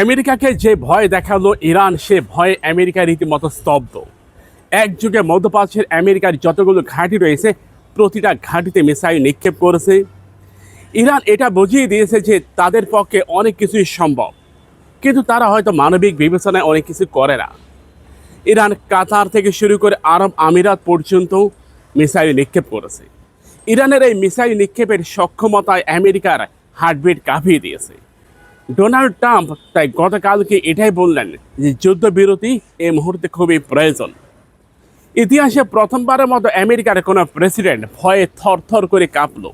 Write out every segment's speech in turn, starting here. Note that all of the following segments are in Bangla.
আমেরিকাকে যে ভয় দেখাল ইরান, সে ভয়ে আমেরিকা রীতিমতো স্তব্ধ। এক যুগে মধ্যপ্রাচ্যের আমেরিকার যতগুলো ঘাঁটি রয়েছে, প্রতিটা ঘাঁটিতে মিসাইল নিক্ষেপ করেছে। ইরান এটা বুঝিয়ে দিয়েছে যে তাদের পক্ষে অনেক কিছুই সম্ভব, কিন্তু তারা হয়তো মানবিক বিবেচনায় অনেক কিছু করে না। ইরান কাতার থেকে শুরু করে আরব আমিরাত পর্যন্ত মিসাইল নিক্ষেপ করেছে। ইরানের এই মিসাইল নিক্ষেপের সক্ষমতায় আমেরিকার হার্টবিট কাঁপিয়ে দিয়েছে। ডোনাল্ড ট্রাম্প তাই গতকালকে এটাই বললেন যে যুদ্ধবিরতি এই মুহূর্তে খুবই প্রয়োজন। ইতিহাসে প্রথমবারের মতো আমেরিকার কোনো প্রেসিডেন্ট ভয়ে থরথর করে কাঁপল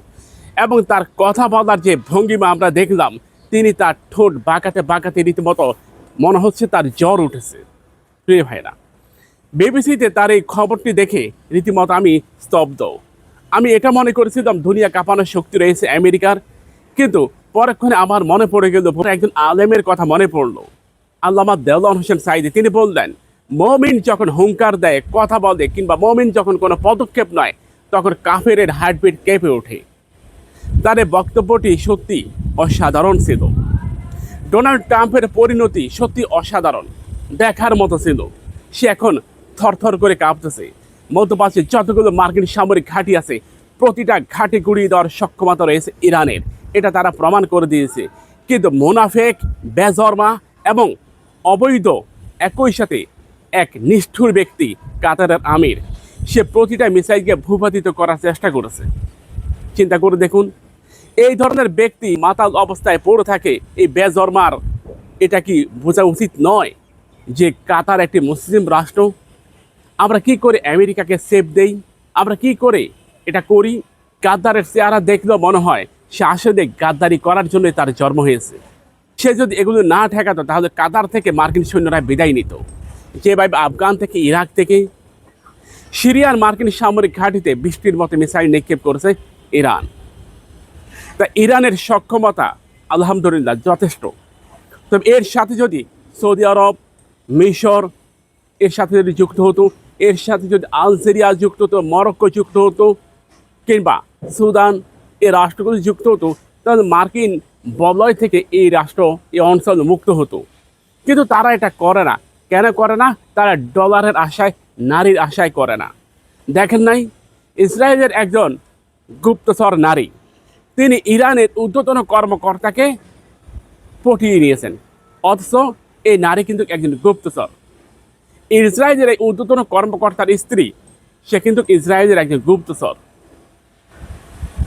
এবং তার কথা বলার যে ভঙ্গিমা আমরা দেখলাম, তিনি তার ঠোঁট বাঁকাতে বাঁকাতে রীতিমতো মনে হচ্ছে তার জ্বর উঠেছে। প্রিয় ভাইরা বিবিসিতে তার এই খবরটি দেখে রীতিমতো আমি স্তব্ধ। আমি এটা মনে করেছিলাম, দুনিয়া কাঁপানোর শক্তি রয়েছে আমেরিকার, কিন্তু পরক্ষণে আমার মনে পড়ে গেল একজন আলেমের কথা মনে পড়ল। আল্লামা দেওয়ান হোসেন সাইদি তিনি বললেন, মমিন যখন হুঙ্কার দেয়, কথা বলে কিংবা মমিন যখন কোনো পদক্ষেপ নয়, তখন কাফের হার্টবিট কেঁপে ওঠে। তার বক্তব্যটি সত্যি অসাধারণ ছিল। ডোনাল্ড ট্রাম্পের পরিণতি সত্যি অসাধারণ, দেখার মতো ছিল। সে এখন থরথর করে কাঁপতেছে। মধ্যপ্রাচ্যে যতগুলো মার্কিন সামরিক ঘাঁটি আছে, প্রতিটা ঘাঁটি গুড়িয়ে দেওয়ার সক্ষমতা রয়েছে ইরানের। এটা তারা প্রমাণ করে দিয়েছে। কিন্তু মোনাফেক, বেজর্মা এবং অবৈধ একই সাথে এক নিষ্ঠুর ব্যক্তি কাতারের আমির, সে প্রতিটা মিসাইলকে ভূপাতিত করার চেষ্টা করেছে। চিন্তা করে দেখুন, এই ধরনের ব্যক্তি মাতাল অবস্থায় পড়ে থাকে এই বেজর্মার, এটা কি বোঝা উচিত নয় যে কাতার একটি মুসলিম রাষ্ট্র? আমরা কি করে আমেরিকাকে সেফ দেই? আমরা কি করে এটা করি? কাতারের চেহারা দেখলেও মনে হয় সে আসলে গাদ্দারি করার জন্যই তার জন্ম হয়েছে। সে যদি এগুলো না ঠেকাতো, তাহলে কাতার থেকে মার্কিন সৈন্যরা বিদায় নিত। যেভাবে আফগান থেকে ইরাক থেকে সিরিয়ার মার্কিন সামরিক ঘাঁটিতে বৃষ্টির মতো মিসাইল নিক্ষেপ করেছে ইরান। তা ইরানের সক্ষমতা আলহামদুলিল্লাহ যথেষ্ট। তবে এর সাথে যদি সৌদি আরব, মিশর এর সাথে যদি যুক্ত হতো, এর সাথে যদি আলজেরিয়া যুক্ত হতো, মরক্কো যুক্ত হতো, কিংবা সুদান এই রাষ্ট্রগুলো যুক্ত হতো, তাহলে মার্কিন বলয় থেকে এই রাষ্ট্র, এই অঞ্চল মুক্ত হতো। কিন্তু তারা এটা করে না। কেন করে না? তারা ডলারের আশায়, নারীর আশায় করে না। দেখেন নাই, ইসরায়েলের একজন গুপ্তচর নারী, তিনি ইরানের ঊর্ধ্বতন কর্মকর্তাকে পটিয়ে নিয়েছেন। অথচ এই নারী কিন্তু একজন গুপ্তচর। ইসরায়েলের এই ঊর্ধ্বতন কর্মকর্তার স্ত্রী, সে কিন্তু ইসরায়েলের একজন গুপ্তচর।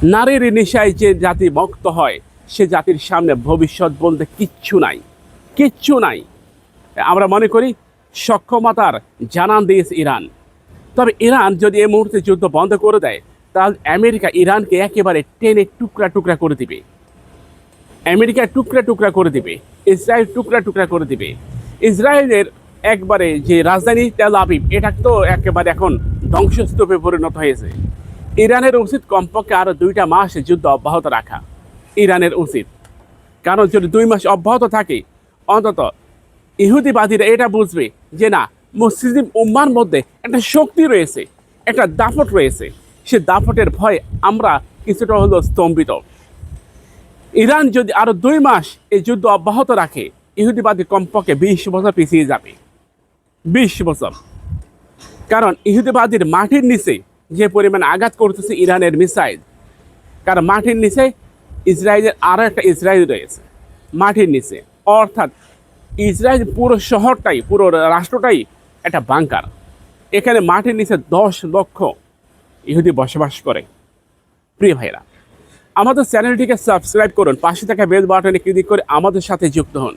নারীর নেশায় যে জাতি মুক্ত হয়, সে জাতির সামনে ভবিষ্যৎ বলতে কিচ্ছু নাই কিচ্ছু নাই। আমরা মনে করি সক্ষমতার জানান দিয়েছে ইরান। তবে ইরান যদি এই মুহূর্তে যুদ্ধ বন্ধ করে দেয়, তাহলে আমেরিকা ইরানকে একেবারে টেনে টুকরা টুকরা করে দিবে। আমেরিকা টুকরা টুকরা করে দিবে, ইসরায়েল টুকরা টুকরা করে দিবে। ইসরায়েলের একবারে যে রাজধানী তেল আবিব, এটা তো একেবারে এখন ধ্বংসস্তূপে পরিণত হয়েছে। ইরানের উচিত কমপক্ষে আরও দুইটা মাস যুদ্ধ অব্যাহত রাখা। ইরানের উচিত। কারণ যদি দুই মাস অব্যাহত থাকে, অন্তত ইহুদিবাদীরা এটা বুঝবে যে না, মুসলিম উম্মার মধ্যে একটা শক্তি রয়েছে, একটা দাপট রয়েছে। সে দাপটের ভয়ে আমরা কিছুটা হলো স্তম্ভিত। ইরান যদি আরও দুই মাস এই যুদ্ধ অব্যাহত রাখে, ইহুদিবাদী কমপক্ষে বিশ বছর পিছিয়ে যাবে। বিশ বছর। কারণ ইহুদিবাদীর মাটির নিচে যে পরিমাণ আঘাত করতেছে ইরানের মিসাইল। কারণ মাটির নিচে ইসরায়েলের আরও একটা ইসরায়েল রয়েছে। মাটির নিচে। অর্থাৎ ইসরায়েল পুরো শহরটাই, পুরো রাষ্ট্রটাই একটা বাংকার। এখানে মাটির নিচে দশ লক্ষ ইহুদি বসবাস করে। প্রিয় ভাইরা আমাদের চ্যানেলটিকে সাবস্ক্রাইব করুন। পাশে থাকা বেল বাটনে ক্লিক করে আমাদের সাথে যুক্ত হন।